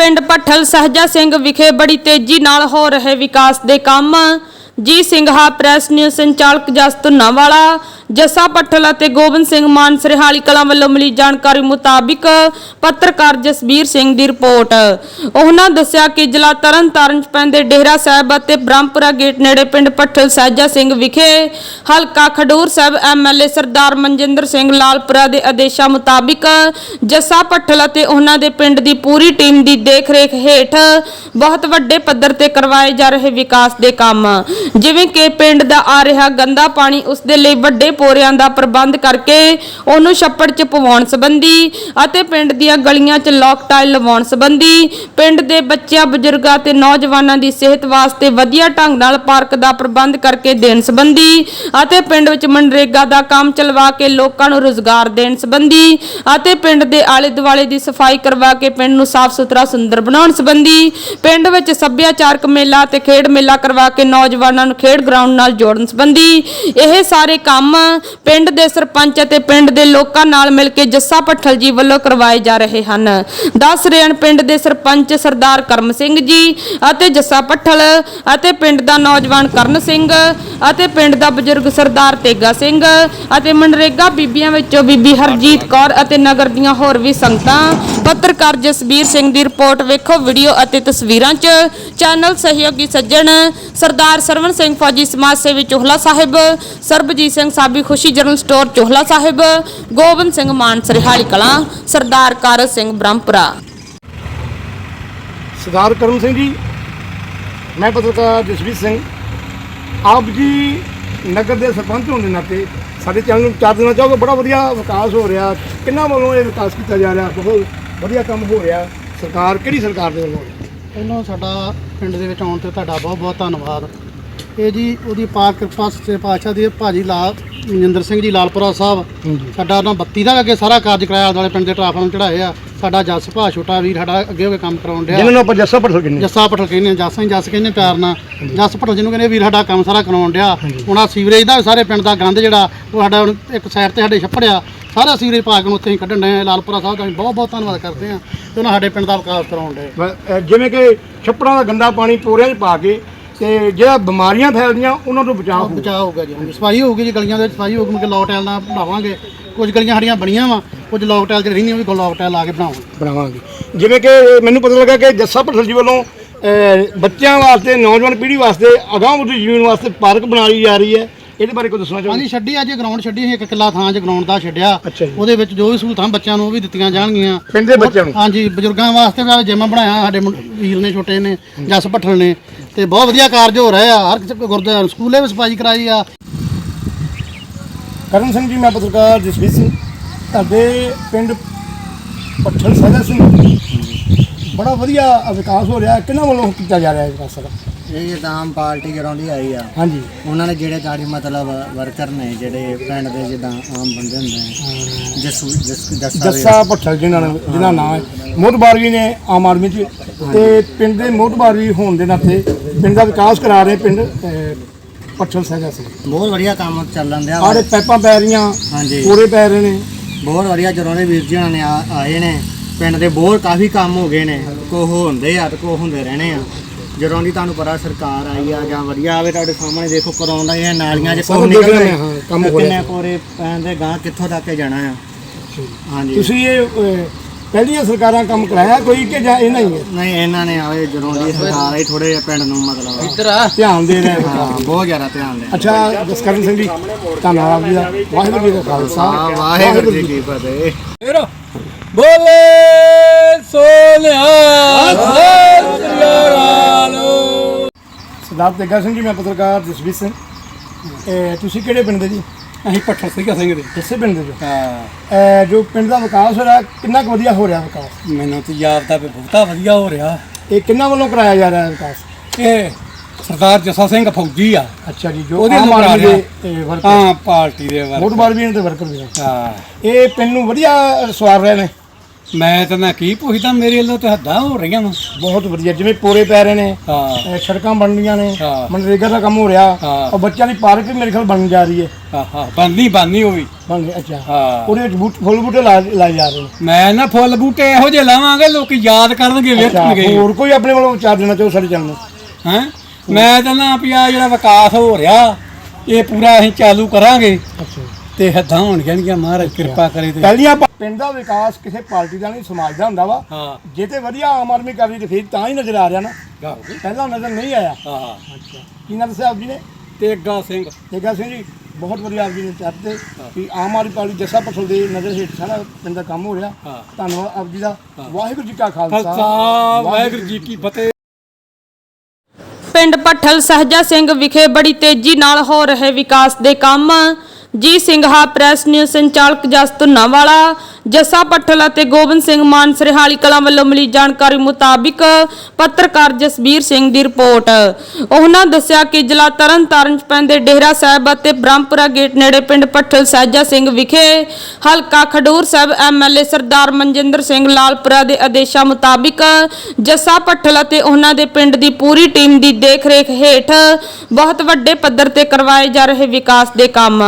ਪਿੰਡ ਭੱਠਲ ਸਹਜਾ ਸਿੰਘ ਵਿਖੇ ਬੜੀ ਤੇਜ਼ੀ ਨਾਲ ਹੋ ਰਹੇ ਵਿਕਾਸ ਦੇ ਕੰਮ। ਜੀ ਸਿੰਘਾ ਪ੍ਰੈਸ ਨਿਊਜ਼ ਸੰਚਾਲਕ ਜਸ ਧੁੰਨਾਵਾਲਾ ਜੱਸਾ ਪੱਠਲ ਅਤੇ ਗੋਬਿੰਦ ਸਿੰਘ ਮਾਨ ਸਰਹਾਲੀ ਕਲਾਂ ਵੱਲੋਂ ਮਿਲੀ ਜਾਣਕਾਰੀ ਮੁਤਾਬਿਕ ਪੱਤਰਕਾਰ ਜਸਬੀਰ ਸਿੰਘ ਦੀ ਰਿਪੋਰਟ। ਉਹਨਾਂ ਦੱਸਿਆ ਕਿ ਜ਼ਿਲ੍ਹਾ ਤਰਨਤਾਰਨ ਚ ਪੈਂਦੇ ਡੇਹਰਾ ਸਾਹਿਬ ਅਤੇ ਬ੍ਰਹਮਪੁਰਾ ਗੇਟ ਨੇੜੇ ਪਿੰਡ ਪੱਠਲ ਸਹਿਜਾ ਸਿੰਘ ਵਿਖੇ ਹਲਕਾ ਖਡੂਰ ਸਾਹਿਬ ਐਮਐਲਏ ਸਰਦਾਰ ਮਨਜਿੰਦਰ ਸਿੰਘ ਲਾਲਪੁਰਾ ਦੇ ਆਦੇਸ਼ਾਂ ਮੁਤਾਬਿਕ ਜੱਸਾ ਪੱਠਲ ਅਤੇ ਉਹਨਾਂ ਦੇ ਪਿੰਡ ਦੀ ਪੂਰੀ ਟੀਮ ਦੀ ਦੇਖਰੇਖ ਹੇਠ ਬਹੁਤ ਵੱਡੇ ਪੱਧਰ ਤੇ ਕਰਵਾਏ ਜਾ ਰਹੇ ਵਿਕਾਸ ਦੇ ਕੰਮ। ਜਿਵੇਂ ਕਿ ਪਿੰਡ ਦਾ ਆ ਰਿਹਾ ਗੰਦਾ ਪਾਣੀ, ਉਸ ਦੇ ਲਈ ਵੱਡੇ ਪੋਰਿਆਂ ਦਾ ਪ੍ਰਬੰਧ ਕਰਕੇ ਉਹਨੂੰ ਛੱਪੜ 'ਚ ਪਵਾਉਣ ਸੰਬੰਧੀ ਅਤੇ ਪਿੰਡ ਦੀਆਂ ਗਲੀਆਂ 'ਚ ਲੋਕ ਟਾਇਲ ਲਵਾਉਣ ਸੰਬੰਧੀ ਪਿੰਡ ਦੇ ਬੱਚਿਆਂ, ਬਜ਼ੁਰਗਾਂ ਤੇ ਨੌਜਵਾਨਾਂ ਦੀ ਸਿਹਤ ਵਾਸਤੇ ਵਧੀਆ ਢੰਗ ਨਾਲ ਪਾਰਕ ਦਾ ਪ੍ਰਬੰਧ ਕਰਕੇ ਦੇਣ ਸੰਬੰਧੀ ਅਤੇ ਪਿੰਡ ਵਿੱਚ ਮਨਰੇਗਾ ਦਾ ਕੰਮ ਚਲਵਾ ਕੇ ਲੋਕਾਂ ਨੂੰ ਰੋਜ਼ਗਾਰ ਦੇਣ ਸੰਬੰਧੀ ਅਤੇ ਪਿੰਡ ਦੇ ਆਲੇ ਦੁਆਲੇ ਦੀ ਸਫ਼ਾਈ ਕਰਵਾ ਕੇ ਪਿੰਡ ਨੂੰ ਸਾਫ਼ ਸੁਥਰਾ, ਸੁੰਦਰ ਬਣਾਉਣ ਸੰਬੰਧੀ ਪਿੰਡ ਵਿੱਚ ਸੱਭਿਆਚਾਰਕ ਮੇਲਾ ਤੇ ਖੇਡ ਮੇਲਾ ਕਰਵਾ ਕੇ ਨੌਜਵਾਨਾਂ ਨੂੰ ਖੇਡ ਗਰਾਊਂਡ ਨਾਲ ਜੋੜਨ ਸੰਬੰਧੀ ਇਹ ਸਾਰੇ ਕੰਮ ਪਿੰਡ ਦੇ ਸਰਪੰਚ ਅਤੇ ਪਿੰਡ ਦੇ ਲੋਕਾਂ ਨਾਲ ਮਿਲ ਕੇ ਜੱਸਾ ਭੱਠਲ ਜੀ ਵੱਲੋਂ ਕਰਵਾਏ ਜਾ ਰਹੇ ਹਨ। ਦੱਸ ਰਹੇ ਪਿੰਡ ਦੇ ਸਰਪੰਚ ਸਰਦਾਰ ਕਰਮ ਸਿੰਘ ਜੀ ਅਤੇ ਜੱਸਾ ਪੱਠਲ ਅਤੇ ਪਿੰਡ ਦਾ ਨੌਜਵਾਨ ਕਰਨ ਸਿੰਘ ਅਤੇ ਪਿੰਡ ਦਾ ਬਜ਼ੁਰਗ ਸਰਦਾਰ ਤੇਗਾ ਸਿੰਘ ਅਤੇ ਮਨਰੇਗਾ ਬੀਬੀਆਂ ਵਿੱਚੋਂ ਬੀਬੀ ਹਰਜੀਤ ਕੌਰ ਅਤੇ ਨਗਰ ਦੀਆਂ ਹੋਰ ਵੀ ਸੰਗਤਾਂ। ਪੱਤਰਕਾਰ ਜਸਬੀਰ ਸਿੰਘ ਦੀ ਰਿਪੋਰਟ ਵੇਖੋ, ਵੀਡੀਓ ਅਤੇ ਤਸਵੀਰਾਂ 'ਚ ਚੈਨਲ ਸਹਿਯੋਗੀ ਸੱਜਣ ਸਰਦਾਰ ਸਰਵਨ ਸਿੰਘ ਫੌਜੀ ਸਮਾਜ ਸੇਵੀ ਚੋਹਲਾ ਸਾਹਿਬ, ਸਰਬਜੀਤ ਸਿੰਘ ਸਾਬੀ ਖੁਸ਼ੀ ਜਨਰਲ ਸਟੋਰ ਚੋਹਲਾ ਸਾਹਿਬ ਗੋਬਿੰਦ ਸਿੰਘ ਮਾਨ ਸਰਹਾਲੀ ਕਲਾਂ ਸਰਦਾਰ ਕਾਰਜ ਸਿੰਘ ਬ੍ਰਹਮਪੁਰਾ। ਸਰਦਾਰ ਕਰਮ ਸਿੰਘ ਜੀ ਮੈਂ ਪੱਤਰਕਾਰ ਜਸਵੀਰ ਸਿੰਘ। ਆਪ ਜੀ ਨਗਰ ਦੇ ਸਰਪੰਚ ਹੋਣ ਦੇ ਨਾਤੇ ਸਾਡੇ ਚੈਨਲ ਨੂੰ ਚਾਰ ਦੇਣਾ ਚਾਹੋਗੇ ਬੜਾ ਵਧੀਆ ਵਿਕਾਸ ਹੋ ਰਿਹਾ। ਕਿੰਨਾ ਵੱਲੋਂ ਇਹ ਵਿਕਾਸ ਕੀਤਾ ਜਾ ਰਿਹਾ? ਬਹੁਤ ਵਧੀਆ ਕੰਮ ਹੋ ਰਿਹਾ। ਸਰਕਾਰ ਕਿਹੜੀ ਸਰਕਾਰ ਦੇ ਵੱਲੋਂ? ਪਹਿਲਾਂ ਸਾਡਾ ਪਿੰਡ ਦੇ ਵਿੱਚ ਆਉਣ ਤੇ ਤੁਹਾਡਾ ਬਹੁਤ ਬਹੁਤ ਧੰਨਵਾਦ। ਇਹ ਜੀ ਉਹਦੀ ਪਾਕ ਕਿਰਪਾ ਸੱਚੇ ਪਾਤਸ਼ਾਹ ਦੀ ਭਾਜੀ ਲਾਲ ਮਨਿੰਦਰ ਸਿੰਘ ਜੀ ਲਾਲਪੁਰਾ ਸਾਹਿਬ ਸਾਡਾ ਉਹਨਾਂ ਬੱਤੀ ਦਾ ਅੱਗੇ ਸਾਰਾ ਕਾਰਜ ਕਰਾਇਆ ਵਾਲੇ ਪਿੰਡ ਦੇ ਟਰਾਫਾਰਮ ਚੜਾਏ ਆ। ਸਾਡਾ ਜਸ ਭਾ ਛੋਟਾ ਵੀਰ ਸਾਡਾ ਅੱਗੇ ਹੋ ਕੇ ਕੰਮ ਕਰਾਉਣ ਡਿਆ। ਜਿਨ੍ਹਾਂ ਨੂੰ ਆਪਾਂ ਜੱਸਾ ਪੜ ਸਕਨੇ ਜੱਸਾ ਪਟਲ ਕਹਿੰਦੇ ਜੱਸ ਹੀ ਜੱਸ ਕਹਿੰਦੇ ਪਿਆਰ ਨਾਲ। ਜੱਸ ਪਟਲ ਜਿਹਨੂੰ ਕਹਿੰਦੇ ਵੀਰ ਸਾਡਾ ਕੰਮ ਸਾਰਾ ਕਰਾਉਣ ਡਿਆ। ਹੁਣ ਆ ਸੀਵਰੇਜ ਦਾ ਸਾਰੇ ਪਿੰਡ ਦਾ ਗੰਦ ਜਿਹੜਾ ਉਹ ਸਾਡਾ ਇੱਕ ਸਾਈਡ ਤੇ ਸਾਡੇ ਛੱਪੜਿਆ। ਸਾਰਾ ਸੀਵਰੇਜ ਪਾ ਕੇ ਨੂੰ ਉੱਥੇ ਹੀ ਕੱਢਣ ਡਏ ਆ ਲਾਲਪੁਰਾ ਸਾਹਿਬ ਦਾ ਬਹੁਤ ਬਹੁਤ ਧੰਨਵਾਦ ਕਰਦੇ ਆ ਤੇ ਉਹਨਾਂ ਸਾਡੇ ਪਿੰਡ ਦਾ ਵਿਕਾਸ ਕਰਾਉਣ ਡਏ। ਜਿਵੇਂ ਕਿ ਛੱਪੜਾਂ ਦਾ ਗੰਦਾ ਪਾਣੀ ਪੋਰਿਆਂ 'ਚ ਪਾ ਕੇ ਤੇ ਜਿਹੜਾ ਬਿਮਾਰੀਆਂ ਫੈਲਦੀਆਂ ਉਹਨਾਂ ਤੋਂ ਬਚਾਅ ਹੋਊ ਬਚਾਅ ਹੋਊਗਾ ਜੀ। ਹਾਂਜੀ ਸਫ਼ਾਈ ਹੋਊਗੀ ਜੀ ਗਲੀਆਂ ਦੇ ਵਿੱਚ ਸਫ਼ਾਈ ਹੋਊਗੀ ਕਿ ਲੋਕ ਟਾਇਲ ਨਾਲ ਬਣਾਵਾਂਗੇ। ਕੁਝ ਗਲੀਆਂ ਸਾਡੀਆਂ ਬਣੀਆਂ ਵਾ ਕੁਝ ਲੋਕ ਟਾਇਲ 'ਚ ਰਹਿੰਦੀਆਂ ਵੀ ਲੋਕ ਟਾਇਲ ਲਾ ਕੇ ਬਣਾਵਾਂਗੇ। ਬਣਾਵਾਂਗੇ। ਜਿਵੇਂ ਕਿ ਮੈਨੂੰ ਪਤਾ ਲੱਗਾ ਕਿ ਜੱਸਾ ਪਟਲ ਜੀ ਵੱਲੋਂ ਅਹ, ਬੱਚਿਆਂ ਵਾਸਤੇ ਨੌਜਵਾਨ ਪੀੜ੍ਹੀ ਵਾਸਤੇ ਅਗਾਂਹ ਵਧੂ ਜੀਵਨ ਵਾਸਤੇ ਪਾਰਕ ਬਣਾਈ ਜਾ ਰਹੀ ਹੈ। ਇਹਦੇ ਬਾਰੇ ਕੋਈ ਦੱਸਣਾ ਚਾਹੋਗੇ? ਹਾਂਜੀ ਛੱਡੀ ਅੱਜ ਗਰਾਊਂਡ ਛੱਡੀ ਸੀ ਇੱਕ ਕਿੱਲਾ ਥਾਂ 'ਚ ਗਰਾਊਂਡ ਦਾ ਛੱਡਿਆ। ਅੱਛਾ ਜੀ। ਉਹਦੇ ਵਿੱਚ ਜੋ ਵੀ ਸਹੂਲਤਾਂ ਬੱਚਿਆਂ ਨੂੰ ਉਹ ਵੀ ਦਿੱਤੀਆਂ ਜਾਣਗੀਆਂ। ਪਿੰਡ ਦੇ ਬੱਚਿਆਂ ਨੂੰ? ਹਾਂਜੀ ਬਜ਼ੁਰਗਾਂ ਵਾਸਤੇ ਵੀ ਜਿਮ ਬਣਾਇਆ ਸਾਡੇ ਮੁੰ- ਵੀਰ ਨੇ ਛੋਟੇ ਨੇ ਜਸ ਭੱਠਲ ਨੇ। ਤੇ ਬਹੁਤ ਵਧੀਆ ਕਾਰਜ ਹੋ ਰਹੇ ਆ। ਹਰ ਕਿਸੇ ਗੁਰਦੁਆਰਾ ਸਕੂਲੇ ਵੀ ਸਫ਼ਾਈ ਕਰਾਈ ਆ। ਕਰਨ ਸਿੰਘ ਜੀ ਮੈਂ ਪੱਤਰਕਾਰ ਜਸਵੀਰ ਸਿੰਘ। ਤੁਹਾਡੇ ਪਿੰਡ ਪੱਠਲ ਸਹਿਜਾ ਸਿੰਘ। ਬੜਾ ਵਧੀਆ ਵਿਕਾਸ ਹੋ ਰਿਹਾ। ਕਿਹਨਾਂ ਵੱਲੋਂ ਕੀਤਾ ਜਾ ਰਿਹਾ ਹੈ ਵਿਕਾਸ ਦਾ ਇਹ ਆਮ ਪਾਰਟੀ ਜਦੋਂ ਦੀ ਆਈ ਆ। ਹਾਂਜੀ। ਉਹਨਾਂ ਨੇ ਜਿਹੜੇ ਗਾੜੀ ਮਤਲਬ ਵਰਕਰ ਨੇ ਜਿਹੜੇ ਪਿੰਡ ਦੇ ਜਿੱਦਾਂ ਆਮ ਬੰਦੇ ਹੁੰਦੇ ਨੇ। ਜਸੂ ਜਸ ਜੱਸਾ ਪੱਠਲ ਜਿਨ੍ਹਾਂ ਨੇ ਜਿਹਨਾਂ ਨਾਮ ਹੈ। ਮੋਹਤਬਾਰ ਵੀ ਨੇ ਆਮ ਆਦਮੀ ਚ ਤੇ ਪਿੰਡ ਦੇ ਮੋਹਤਬਾਰ ਵੀ ਹੋਣ ਦੇ ਨਾਤੇ ਪਿੰਡ ਦਾ ਵਿਕਾਸ ਕਰਾ ਰਹੇ ਪਿੰਡ ਪੱਠਲ ਸਹਿਜਾ ਸਿੰਘ ਬਹੁਤ ਵਧੀਆ ਕੰਮ ਚੱਲਣ ਦਿਆ। ਆੜੇ ਪੈਪਾਂ ਪੈ ਰਹੀਆਂ ਹਾਂਜੀ। ਪੂਰੇ ਪੈ ਰਹੇ ਨੇ। ਬਹੁਤ ਵਧੀਆ ਜਦੋਂ ਦੇ ਵੀਰ ਜੀ ਹੋਣਾਂ ਨੇ ਆ- ਆਏ ਨੇ ਪਿੰਡ ਦੇ ਬਹੁਤ ਕਾਫੀ ਕੰਮ ਹੋ ਗਏ ਨੇ। ਕੋ ਹੁੰਦੇ ਆ ਤੇ ਕੋ ਹੁੰਦੇ ਰਹਿਣੇ ਆ। ਜਦੋਂ ਦੀ ਤੁਹਾਨੂੰ ਪਤਾ ਸਰਕਾਰ ਆਈ ਆ ਜਾਂ ਵਧੀਆ ਆਵੇ ਤੁਹਾਡੇ ਸਾਹਮਣੇ ਦੇਖੋ ਕਰਾਉਂਦਾ ਇਹ ਨਾਲੀਆਂ 'ਚ ਸਭ ਦੇਖ ਰਹੇ ਹਾਂ, ਕੰਮ ਹੋ ਕਿੰਨੇ ਰਿਹਾ। ਪੂਰੇ ਪੈਂਦੇ ਗਾਂ ਕਿੱਥੋਂ ਤੱਕ ਜਾਣਾ ਆ। ਹਾਂਜੀ। ਤੁਸੀਂ ਇਹ ਅਹ, ਪਹਿਲੀਆਂ ਸਰਕਾਰਾਂ ਕੰਮ ਕਰਾਇਆ ਕੋਈ ਕਿ ਜਾਂ ਇਹਨਾਂ ਹੀ ਹੈ? ਨਹੀਂ ਇਹਨਾਂ ਨੇ ਆਵੇ ਜਦੋਂ ਦੀ ਸਰਕਾਰ ਆਈ ਥੋੜੇ ਜਿਹਾ ਪਿੰਡ ਨੂੰ ਮਤਲਬ ਧਿਆਨ ਦੇ ਰਹੇ ਹਾਂ? ਬਹੁਤ ਜ਼ਿਆਦਾ ਧਿਆਨ ਦੇ ਅੱਛਾ ਜਸਕਰਨ ਸਿੰਘ ਜੀ ਧੰਨਵਾਦ ਜੀ ਦਾ। ਵਾਹਿਗੁਰੂ ਜੀ ਦਾ ਖਾਲਸਾ। ਆ ਵਾਹਿਗੁਰੂ ਜੀ ਕੀ ਫਤਿਹ। ਸਰਦਾਰ ਤੇਗਾ ਸਿੰਘ ਜੀ ਮੈਂ ਪੱਤਰਕਾਰ ਜਸਵੀਰ ਸਿੰਘ। ਇਹ ਤੁਸੀਂ ਕਿਹੜੇ ਪਿੰਡ ਦੇ ਜੀ? ਅਸੀਂ ਪੱਠਲ ਸੀਗਾ ਸਿੰਘ ਦੇ। ਇਸੇ ਪਿੰਡ ਦੇ। ਜੋ ਹਾਂ। ਇਹ ਜੋ ਪਿੰਡ ਦਾ ਵਿਕਾਸ ਹੋ ਰਿਹਾ ਕਿੰਨਾ ਕੁ ਵਧੀਆ ਹੋ ਰਿਹਾ ਵਿਕਾਸ? ਮੈਨੂੰ ਤੇ ਯਾਦ ਦਾ ਵੀ ਬਹੁਤਾ ਵਧੀਆ ਹੋ ਰਿਹਾ। ਇਹ ਕਿੰਨਾ ਵੱਲੋਂ ਕਰਾਇਆ ਜਾ ਰਿਹਾ ਵਿਕਾਸ? ਇਹ ਸਰਦਾਰ ਜੱਸਾ ਸਿੰਘ ਫੌਜੀ ਆ। ਅੱਛਾ ਜੀ ਜੋ ਉਹਦੇ ਆਮ ਵੱਲੋਂ ਆਦਮੀ ਕਰਾ ਦੇ ਇਹ ਵਰਕਰ ਹਾਂ ਪਾਰਟੀ ਦੇ ਵਰ ਵੋਟਬਾਰ ਵੀ ਨੇ ਤੇ ਵਰਕਰ ਵੀ ਨੇ ਹਾਂ। ਇਹ ਪਿੰਡ ਨੂੰ ਵਧੀਆ ਸਵਾਰ ਰਹੇ ਨੇ। ਮੈਂ ਤਾਂ ਨਾ ਕੀ ਪੁੱਛਦਾ ਮੇਰੇ ਵੱਲੋਂ ਤਾਂ ਹੱਦਾਂ ਹੋ ਰਹੀਆਂ ਵਾ। ਬਹੁਤ ਵਧੀਆ ਜਿਵੇਂ ਪੋਰੇ ਪੈ ਰਹੇ ਨੇ ਹਾਂ। ਇਹ ਸੜਕਾਂ ਬਣ ਰਹੀਆਂ ਨੇ ਹਾਂ। ਮਨਰੇਗਾ ਦਾ ਕੰਮ ਹੋ ਰਿਹਾ ਹਾਂ। ਔਰ ਬੱਚਿਆਂ ਦੀ ਪਾਰਕ ਵੀ ਮੇਰੇ ਖਿਆਲ ਬਣਨ ਜਾ ਰਹੀ ਹੈ। ਹਾਂ ਹਾਂ ਬੰਦੀ ਉਹ ਵੀ। ਬਣ ਗਈ ਅੱਛਾ। ਹਾਂ। ਉਹਦੇ ਵਿੱਚ ਬੂਟ ਫੁੱਲ ਬੂਟੇ ਲਾ ਲਾਏ ਜਾ ਰਹੇ ਨੇ। ਮੈਂ ਨਾ ਫੁੱਲ ਬੂਟੇ ਇਹੋ ਜਿਹੇ ਲਾਵਾਂਗੇ ਲੋਕੀ ਯਾਦ ਕਰਨਗੇ ਅੱਛਾ ਵੇਖਣਗੇ ਹੋਰ ਕੋਈ ਆਪਣੇ ਵੱਲੋਂ ਵਿਚਾਰ ਦੇਣਾ ਚਾਹੋ ਸਾਡੇ ਚੈਨਲ ਨੂੰ? ਹੈ? ਮੈਂ ਤਾਂ ਨਾ ਵੀ ਆਹ ਜਿਹੜਾ ਵਿਕਾਸ ਹੋ ਰਿਹਾ ਇਹ ਪੂਰਾ ਅਸੀਂ ਚਾਲੂ ਕਰਾਂਗੇ। ਅੱਛਾ। ਤੇ ਹੱਦਾਂ ਹੋਣ ਜਾਣਗੀਆਂ ਮਹਾਰਾਜ ਕਿਰਪਾ ਕਰੇ ਤੇ। ਪਹਿਲੀਆਂ ਪਿੰਡ ਦਾ ਵਿਕਾਸ ਕਿਸੇ ਪਾਰਟੀ ਦਾ ਨਹੀਂ ਸਮਾਜ ਦਾ ਹੁੰਦਾ ਵਾ। ਹਾਂ। ਜੇ ਤੇ ਵਧੀਆ ਆਮ ਆਦਮੀ ਕਰ ਰਹੀ ਤੇ ਫਿਰ ਤਾਂ ਹੀ ਨਜ਼ਰ ਆ ਰਿਹਾ ਨਾ। ਪਹਿਲਾਂ ਨਜ਼ਰ ਨਹੀਂ ਆਇਆ। ਹਾਂ। ਕੀ ਨਾਮ ਆਪ ਜੀ ਨੇ? ਤੇਗਾ ਸਿੰਘ। ਤੇਗਾ ਸਿੰਘ ਜੀ ਬਹੁਤ ਵਧੀਆ ਆਪ ਜੀ ਨੇ ਚਾਹਤੇ ਕਿ ਆਮ ਆਦਮੀ ਪਾਰਟੀ ਜੱਸਾ ਪਸਲ ਦੇ ਨਜ਼ਰ ਹੇਠ ਸਾਰਾ ਪਿੰਡ ਦਾ ਕੰਮ ਹੋ ਰਿਹਾ। ਹਾਂ। ਧੰਨਵਾਦ ਆਪ ਜੀ ਦਾ। ਵਾਹਿਗੁਰੂ ਜੀ ਕਾ ਖਾਲਸਾ। ਖਾਲਸਾ ਵਾਹਿਗੁਰੂ ਜੀ ਕੀ ਫਤਿਹ। ਪਿੰਡ ਭੱਠਲ ਸਹਜਾ ਸਿੰਘ ਵਿਖੇ ਬੜੀ ਤੇਜ਼ੀ ਨਾਲ ਹੋ ਰਹੇ ਵਿਕਾਸ ਦੇ ਕੰਮ। ਜੀ ਸਿੰਘਾ ਪ੍ਰੈਸ ਨਿਊਜ਼ ਸੰਚਾਲਕ ਜਸ ਧੁੰਨਾਵਾਲਾ ਜੱਸਾ ਪੱਠਲ ਅਤੇ ਗੋਬਿੰਦ ਸਿੰਘ ਮਾਨ ਸਰਹਾਲੀ ਕਲਾਂ ਵੱਲੋਂ ਮਿਲੀ ਜਾਣਕਾਰੀ ਮੁਤਾਬਿਕ ਪੱਤਰਕਾਰ ਜਸਬੀਰ ਸਿੰਘ ਦੀ ਰਿਪੋਰਟ। ਉਹਨਾਂ ਦੱਸਿਆ ਕਿ ਜ਼ਿਲ੍ਹਾ ਤਰਨਤਾਰਨ ਚ ਪੈਂਦੇ ਡੇਹਰਾ ਸਾਹਿਬ ਅਤੇ ਬ੍ਰਹਮਪੁਰਾ ਗੇਟ ਨੇੜੇ ਪਿੰਡ ਪੱਠਲ ਸਹਿਜਾ ਸਿੰਘ ਵਿਖੇ ਹਲਕਾ ਖਡੂਰ ਸਾਹਿਬ ਐਮਐਲਏ ਸਰਦਾਰ ਮਨਜਿੰਦਰ ਸਿੰਘ ਲਾਲਪੁਰਾ ਦੇ ਆਦੇਸ਼ਾਂ ਮੁਤਾਬਿਕ ਜੱਸਾ ਪੱਠਲ ਅਤੇ ਉਹਨਾਂ ਦੇ ਪਿੰਡ ਦੀ ਪੂਰੀ ਟੀਮ ਦੀ ਦੇਖ ਰੇਖ ਹੇਠ ਬਹੁਤ ਵੱਡੇ ਪੱਧਰ ਤੇ ਕਰਵਾਏ ਜਾ ਰਹੇ ਵਿਕਾਸ ਦੇ ਕੰਮ।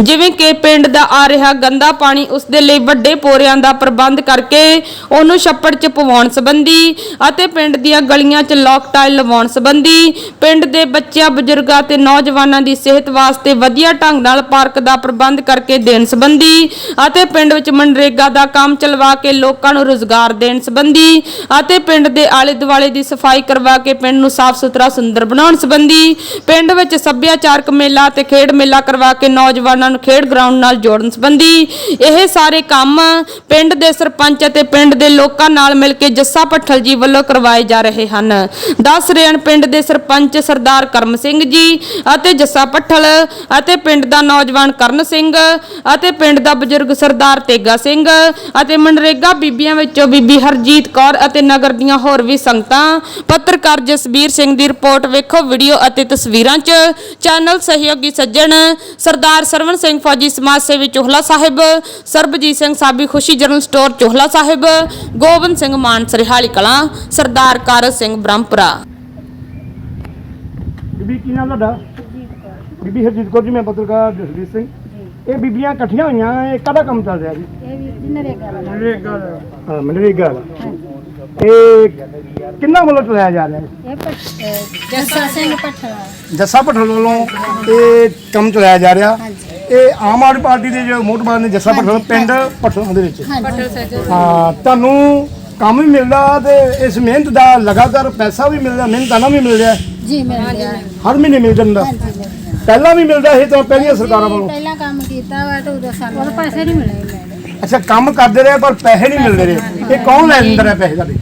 ਜਿਵੇਂ ਕਿ ਪਿੰਡ ਦਾ ਆ ਰਿਹਾ ਗੰਦਾ ਪਾਣੀ ਉਸ ਦੇ ਲਈ ਵੱਡੇ ਪੋਰਿਆਂ ਦਾ ਪ੍ਰਬੰਧ ਕਰਕੇ ਉਹਨੂੰ ਛੱਪੜ 'ਚ ਪਵਾਉਣ ਸੰਬੰਧੀ ਅਤੇ ਪਿੰਡ ਦੀਆਂ ਗਲੀਆਂ 'ਚ ਲੋਕ ਟਾਇਲ ਲਵਾਉਣ ਸੰਬੰਧੀ ਪਿੰਡ ਦੇ ਬੱਚਿਆਂ, ਬਜ਼ੁਰਗਾਂ ਤੇ ਨੌਜਵਾਨਾਂ ਦੀ ਸਿਹਤ ਵਾਸਤੇ ਵਧੀਆ ਢੰਗ ਨਾਲ ਪਾਰਕ ਦਾ ਪ੍ਰਬੰਧ ਕਰਕੇ ਦੇਣ ਸੰਬੰਧੀ ਅਤੇ ਪਿੰਡ ਵਿੱਚ ਮਨਰੇਗਾ ਦਾ ਕੰਮ ਚਲਵਾ ਕੇ ਲੋਕਾਂ ਨੂੰ ਰੋਜ਼ਗਾਰ ਦੇਣ ਸੰਬੰਧੀ ਅਤੇ ਪਿੰਡ ਦੇ ਆਲੇ ਦੁਆਲੇ ਦੀ ਸਫ਼ਾਈ ਕਰਵਾ ਕੇ ਪਿੰਡ ਨੂੰ ਸਾਫ਼ ਸੁਥਰਾ ਸੁੰਦਰ ਬਣਾਉਣ ਸੰਬੰਧੀ ਪਿੰਡ ਵਿੱਚ ਸੱਭਿਆਚਾਰਕ ਮੇਲਾ ਤੇ ਖੇਡ ਮੇਲਾ ਕਰਵਾ ਕੇ ਨੌਜਵਾਨਾਂ ਨੂੰ ਖੇਡ ਗਰਾਊਂਡ ਨਾਲ ਜੋੜਨ ਸੰਬੰਧੀ ਇਹ ਸਾਰੇ ਕੰਮ ਪਿੰਡ ਦੇ ਸਰਪੰਚ ਅਤੇ ਪਿੰਡ ਦੇ ਲੋਕਾਂ ਨਾਲ ਮਿਲ ਕੇ ਜੱਸਾ ਪੱਠਲ ਜੀ ਵੱਲੋਂ ਕਰਵਾਏ ਜਾ ਰਹੇ ਹਨ। ਦੱਸ ਰਹੇ ਪਿੰਡ ਦੇ ਸਰਪੰਚ ਸਰਦਾਰ ਕਰਮ ਸਿੰਘ ਜੀ ਅਤੇ ਜੱਸਾ ਪੱਠਲ ਅਤੇ ਪਿੰਡ ਦਾ ਨੌਜਵਾਨ ਕਰਨ ਸਿੰਘ ਅਤੇ ਪਿੰਡ ਦਾ ਬਜ਼ੁਰਗ ਸਰਦਾਰ ਤੇਗਾ ਸਿੰਘ ਅਤੇ ਮਨਰੇਗਾ ਬੀਬੀਆਂ ਵਿੱਚੋਂ ਬੀਬੀ ਹਰਜੀਤ ਕੌਰ ਅਤੇ ਨਗਰ ਦੀਆਂ ਹੋਰ ਵੀ ਸੰਗਤਾਂ। ਪੱਤਰਕਾਰ ਜਸਬੀਰ ਸਿੰਘ ਦੀ ਰਿਪੋਰਟ ਵੇਖੋ, ਵੀਡੀਓ ਅਤੇ ਤਸਵੀਰਾਂ 'ਚ ਚੈਨਲ ਸਹਿਯੋਗੀ ਸੱਜਣ ਸਰਦਾਰ ਸਰਵਣ ਸਿੰਘ ਫੌਜੀ ਸਮਾਜ ਸੇਵੀ ਚੋਹਲਾ ਸਾਹਿਬ, ਸਰਬਜੀਤ ਸਿੰਘ ਸਾਬੀ ਖੁਸ਼ੀ ਜਨਰਲ ਸਟੋਰ ਚੋਹਲਾ ਸਾਹਿਬ ਗੋਬਿੰਦ ਸਿੰਘ ਮਾਨ ਸਰਹਾਲੀ ਕਲਾਂ ਸਰਦਾਰ ਕਾਰਜ ਸਿੰਘ ਬ੍ਰਹਮਪੁਰਾ ਬੀਬੀ ਕੀ ਨਾਮ ਤੁਹਾਡਾ ਬੀਬੀ ਹਰਜੀਤ ਕੌਰ ਜੀ ਮੈਂ ਪੱਤਰਕਾਰ ਜਸਵੀਰ ਸਿੰਘ ਇਹ ਬੀਬੀਆਂ ਇਕੱਠੀਆਂ ਹੋਈਆਂ ਇਹ ਕਾਹਦਾ ਕੰਮ ਚੱਲ ਰਿਹਾ ਜੀ ਇਹ ਵੀ ਜੀ ਨਰੇਗਾ ਦਾ ਹਾਂ ਮਨਰੇਗਾ ਦਾ ਇਹ ਕਿੰਨਾ ਵੱਲੋਂ ਚਲਾਇਆ ਜਾ ਰਿਹਾ ਹੈ ਇਹ ਪਟ- ਅਹ ਜੱਸਾ ਸਿੰਘ ਪਠੜਾ ਜੱਸਾ ਪਠਲ ਵੱਲੋਂ ਇਹ ਕੰਮ ਚਲਾਇਆ ਜਾ ਰਿਹਾ ਇਹ ਆਮ ਆਦਮੀ ਪਾਰਟੀ ਦੇ ਜੋ ਮੋਟਬਾਰ ਨੇ ਜੱਸਾ ਪਠਲ ਪਿੰਡ ਪਠਲ ਦੇ ਵਿੱਚ। ਹਾਂ ਤੁਹਾਨੂੰ ਕੰਮ ਵੀ ਮਿਲਦਾ ਤੇ ਇਸ ਮਿਹਨਤ ਦਾ ਲਗਾਤਾਰ ਪੈਸਾ ਵੀ ਮਿਲਦਾ ਮਿਹਨਤਾਨਾ ਵੀ ਮਿਲ ਰਿਹਾ। ਜੀ ਮਿਲ ਗਿਆ ਹਰ ਮਹੀਨੇ ਮਿਲ ਜਾਂਦਾ। ਪਹਿਲਾਂ ਵੀ ਮਿਲਦਾ ਸੀ ਤਾਂ ਪਹਿਲੀਆਂ ਸਰਕਾਰਾਂ ਵੱਲੋਂ। ਪਹਿਲਾਂ ਕੰਮ ਕੀਤਾ ਵਾ ਤੇ ਉਦੋਂ ਸਾਨੂੰ ਉਹ ਪੈਸੇ ਨਹੀਂ ਮਿਲੇ ਅੱਛਾ ਕੰਮ ਕਰਦੇ ਰਹੇ ਪਰ ਪੈਸੇ ਨਹੀਂ ਮਿਲਦੇ ਰਹੇ। ਇਹ ਕੌਣ ਲੈ ਲੈਂਦਾ ਰਿਹਾ ਪੈਸੇ ਤੁਹਾਡੇ?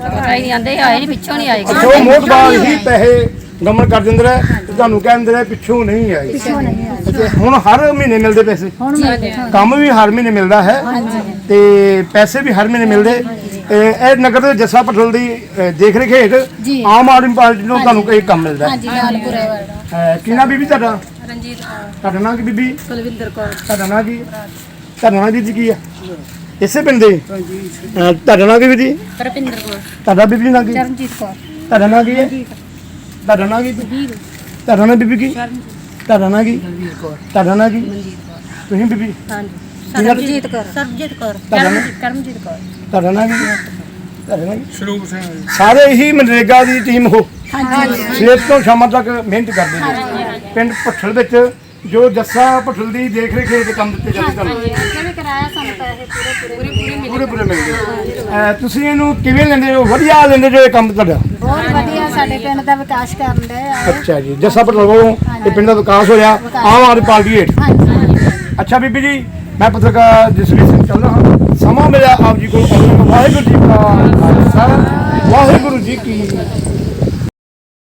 ਪਤਾ ਹੀ ਨਹੀਂ ਆਂਦੇ ਆਏ ਨਹੀਂ ਪਿੱਛੋਂ ਨਹੀਂ ਆਏ। ਉਹ ਮੋਟਬਾਰ ਹੀ ਪੈਸੇ ਗਮਨ ਕਰ ਦਿੰਦੇ ਰਹੇ ਤੇ ਤੁਹਾਨੂੰ ਕਹਿੰਦੇ ਰਹੇ ਪਿੱਛੋਂ ਨਹੀਂ ਆਏ ਪਿੱਛੋਂ ਨਹੀਂ ਆਏ ਅੱਛਾ ਹੁਣ ਹਰ ਮਹੀਨੇ ਮਿਲਦੇ ਪੈਸੇ। ਹੁਣ ਕੰਮ ਵੀ ਹਰ ਮਹੀਨੇ ਮਿਲਦਾ ਹੈ ਤੇ ਪੈਸੇ ਵੀ ਹਰ ਮਹੀਨੇ ਮਿਲਦੇ। ਇਹ ਇਹ ਨਗਰ ਦੇ ਜੱਸਾ ਪਟਲ ਦੀ ਦੇਖ ਰੇਖ ਹੇਠ ਜੀ। ਆਮ ਆਦਮੀ ਪਾਰਟੀ ਨੂੰ ਤੁਹਾਨੂੰ ਕੋਈ ਕੰਮ ਮਿਲਦਾ ਹੈ। ਹਾਂਜੀ ਲਾਲਪੁਰੇ ਵਾਲਾ। ਕੀ ਬੀਬੀ ਤੁਹਾਡਾ? ਰਣਜੀਤ ਕੌਰ। ਤੁਹਾਡਾ ਨਾਂ ਕੀ ਬੀਬੀ? ਕੁਲਵਿੰਦਰ ਕੌਰ। ਤੁਹਾਡਾ ਨਾਂ ਕੀ? ਤੁਹਾਡਾ ਨਾਂ ਜੀ ਕੀ ਆ ਇਸੇ ਪਿੰਡ ਦੇ? ਹਾਂਜੀ। ਤੁਹਾਡਾ ਨਾਂ ਕੀ ਬੀਬੀ? ਰਪਿੰਦਰ ਕੌਰ। ਤੁਹਾਡਾ ਬੀਬੀ ਨਾਂ ਕੀ? ਚਰਨਜੀਤ ਕੌਰ। ਤੁਹਾਡਾ ਨਾਂ ਕੀ ਹੈ? ਤੁਹਾਡਾ ਨਾਂ ਕੀ? ਤੁਹਾਡਾ ਨਾਂ ਬੀਬੀ ਕੀ? ਤੁਹਾਡਾ ਨਾਂ ਕੀ? ਤੁਹਾਡਾ ਨਾਂ ਕੀ? ਤੁਸੀਂ ਬੀਬੀ? ਹਾਂਜੀ। ਸਰਬਜੀਤ ਕੌਰ। ਸਰਬਜੀਤ ਕੌਰ। ਤੁਹਾਡਾ ਨਾਂ? ਕਰਮਜੀਤ ਕੌਰ। ਤੁਹਾਡਾ ਨਾਂ ਕੀ? ਤੁਹਾਡਾ ਨਾਂ ਕੀ? ਸਰੂਪ ਸਿੰਘ ਸਾਰੇ ਹੀ ਮਨਰੇਗਾ ਦੀ ਟੀਮ ਹੋ ਹਾਂਜੀ। ਸਵੇਰ ਤੋਂ ਸ਼ਾਮਾਂ ਤੱਕ ਮਿਹਨਤ ਕਰਦੇ ਨੇ। ਪਿੰਡ ਭੱਠਲ ਵਿੱਚ ਜੋ ਜੱਸਾ ਭੱਠਲ ਦੀ ਦੇਖ ਰੇਖ ਹੇਠ ਕੰਮ ਦਿੱਤੇ ਜਾਂਦੇ ਤੁਹਾਨੂੰ? ਕਿਵੇਂ ਕਰਾਇਆ ਸਾਨੂੰ ਪੈਸੇ ਪੂਰੇ ਪੂਰੇ ਪੂਰੇ ਪੂਰੇ ਪੂਰੇ ਮਿਲਦੇ ਅਹ ਤੁਸੀਂ ਇਹਨੂੰ ਕਿਵੇਂ ਲੈਂਦੇ ਹੋ? ਵਧੀਆ ਲੈਂਦੇ ਜੋ ਇਹ ਕੰਮ ਤੁਹਾਡਾ? ਬਹੁਤ ਵਧੀਆ ਸਾਡੇ ਪਿੰਡ ਦਾ ਵਿਕਾਸ ਕਰਨ ਦੇ ਆ। ਅੱਛਾ ਜੀ ਜੱਸਾ ਭੱਠਲ ਵੱਲੋਂ ਇਹ ਪਿੰਡ ਦਾ ਵਿਕਾਸ ਹੋਇਆ ਆਮ ਆਦਮੀ ਪਾਰਟੀ ਹੇਠ। ਹਾਂਜੀ ਅੱਛਾ ਬੀਬੀ ਜੀ ਮੈਂ ਪੱਤਰਕਾਰ ਜਸਵੀਰ ਸਿੰਘ ਚੱਲ ਰਿਹਾ ਹਾਂ ਸਮਾਂ ਮਿਲਿਆ ਆਪ ਜੀ ਕੋਲ। ਆਉਣ ਦਾ। ਵਾਹਿਗੁਰੂ ਜੀ ਕਾ ਖਾਲਸਾ। ਵਾਹਿਗੁਰੂ ਜੀ ਕੀ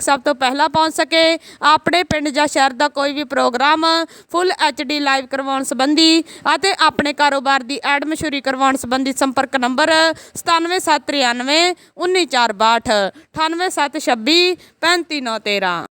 ਸਭ ਤੋਂ ਪਹਿਲਾਂ ਪਹੁੰਚ ਸਕੇ। ਆਪਣੇ ਪਿੰਡ ਜਾਂ ਸ਼ਹਿਰ ਦਾ ਕੋਈ ਵੀ ਪ੍ਰੋਗਰਾਮ ਫੁੱਲ ਡੀ ਲਾਈਵ ਕਰਵਾਉਣ ਸੰਬੰਧੀ ਅਤੇ ਆਪਣੇ ਕਾਰੋਬਾਰ ਦੀ ਐਡ ਮਸ਼ਹੂਰੀ ਕਰਵਾਉਣ ਸੰਬੰਧੀ ਸੰਪਰਕ ਨੰਬਰ 97793 19462 98726 35913